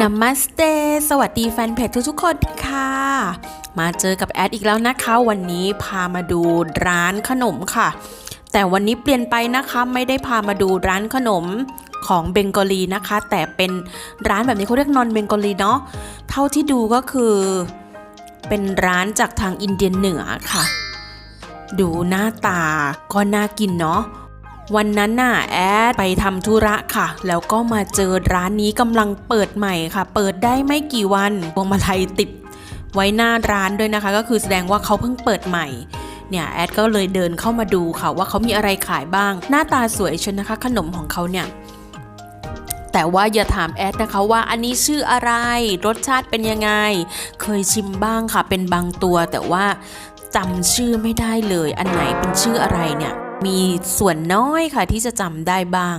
นามัสเต สวัสดีแฟนเพจทุกๆคนค่ะ มาเจอกับแอดอีกแล้วนะคะ วันนี้พามาดูร้านขนมค่ะ แต่วันนี้เปลี่ยนไปนะคะไม่ได้พามาดูร้านขนมของเบงกอลีนะคะ แต่เป็นร้านแบบนี้เขาเรียกนอนเบงกอลีเนาะเท่าที่ดูก็คือ เป็นร้านจากทางอินเดียเหนือค่ะ ดูหน้าตาก็น่ากินเนาะ วันนั้นน่ะแอดไปทำธุระค่ะ แล้วก็มาเจอร้านนี้กำลังเปิดใหม่ค่ะ เปิดได้ไม่กี่วันพวงมาลัยติดไว้หน้าร้านด้วยนะคะ ก็คือแสดงว่าเขาเพิ่งเปิดใหม่เนี่ยแอดก็เลยเดินเข้ามาดูค่ะว่าเขามีอะไรขายบ้าง หน้าตาสวยชยวนะคะ ขนมของเขาเนี่ยแต่ว่าอย่าถามแอดนะคะว่าอันนี้ชื่ออะไร รสชาติเป็นยังไง เคยชิมบ้างค่ะเป็นบางตัว แต่ว่าจำชื่อไม่ได้เลย อันไหนเป็นชื่ออะไรเนี่ย มีส่วนน้อยค่ะที่จะจำได้บ้าง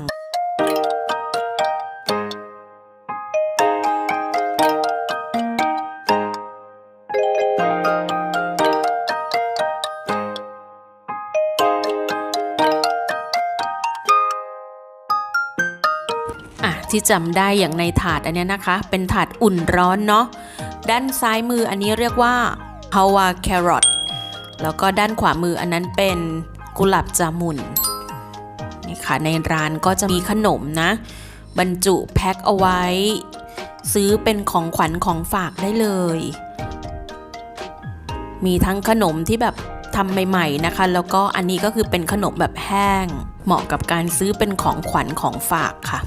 อะที่จำได้อย่างในถาดอันนี้นะคะ เป็นถาดอุ่นร้อนเนาะด้านซ้ายมืออันนี้เรียกว่าฮาวาแครอทแล้วก็ด้านขวามืออันนั้นเป็น กุหลาบจามุนนี่ค่ะในร้านก็จะมีขนมนะ บรรจุแพ็คเอาไว้ ซื้อเป็นของขวัญของฝากได้เลย มีทั้งขนมที่แบบทำใหม่ๆนะคะ แล้วก็อันนี้ก็คือเป็นขนมแบบแห้ง เหมาะกับการซื้อเป็นของขวัญของฝากค่ะ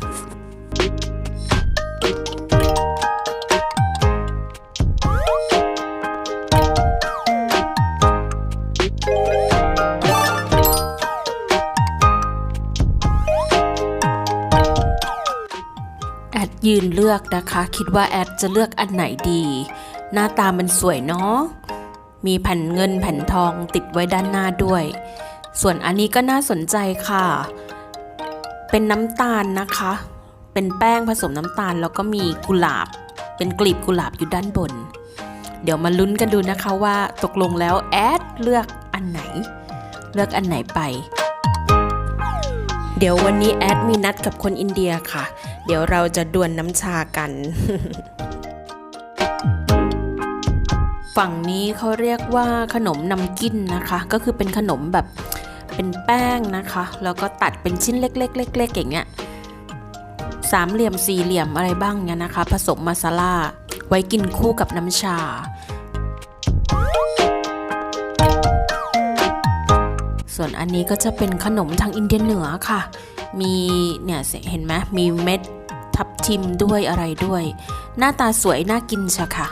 ยืนเลือกนะคะ คิดว่าแอดจะเลือกอันไหนดี หน้าตามันสวยเนาะมีแผ่นเงินแผ่นทองติดไว้ด้านหน้าด้วย ส่วนอันนี้ก็น่าสนใจค่ะ เป็นน้ำตาลนะคะ เป็นแป้งผสมน้ำตาลแล้วก็มีกุหลาบ เป็นกลีบกุหลาบอยู่ด้านบน เดี๋ยวมาลุ้นกันดูนะคะว่าตกลงแล้วแอดเลือกอันไหน เลือกอันไหนไป เดี๋ยววันนี้แอดมีนัดกับคนอินเดียค่ะ เดี๋ยวเราจะดวลน้ำชากัน ฝั่งนี้เขาเรียกว่าขนมนำกินนะคะ ก็คือเป็นขนมแบบเป็นแป้งนะคะ แล้วก็ตัดเป็นชิ้นเล็กๆเล็กๆอย่างเงี้ยสามเหลี่ยมสี่เหลี่ยมอะไรบ้างเนี่ยนะคะ ผสมมาซาลาไว้กินคู่กับน้ำชา ส่วนอันนี้ก็จะเป็นขนมทางอินเดียเหนือค่ะ มีเนี่ยเห็นไหมมีเม็ดทับทิมด้วยอะไรด้วย หน้าตาสวยน่ากินชะค่ะ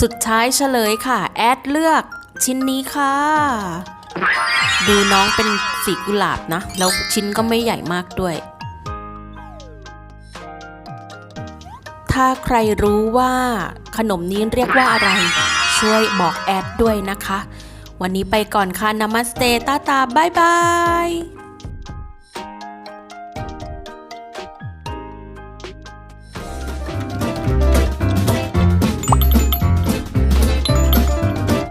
สุดท้ายเฉลยค่ะ แอดเลือกชิ้นนี้ค่ะ ดูน้องเป็นสีกุหลาบนะ แล้วชิ้นก็ไม่ใหญ่มากด้วย ถ้าใครรู้ว่าขนมนี้เรียกว่าอะไร ช่วยบอกแอดด้วยนะคะ วันนี้ไปก่อนค่ะนามัสเตตาตาบายบาย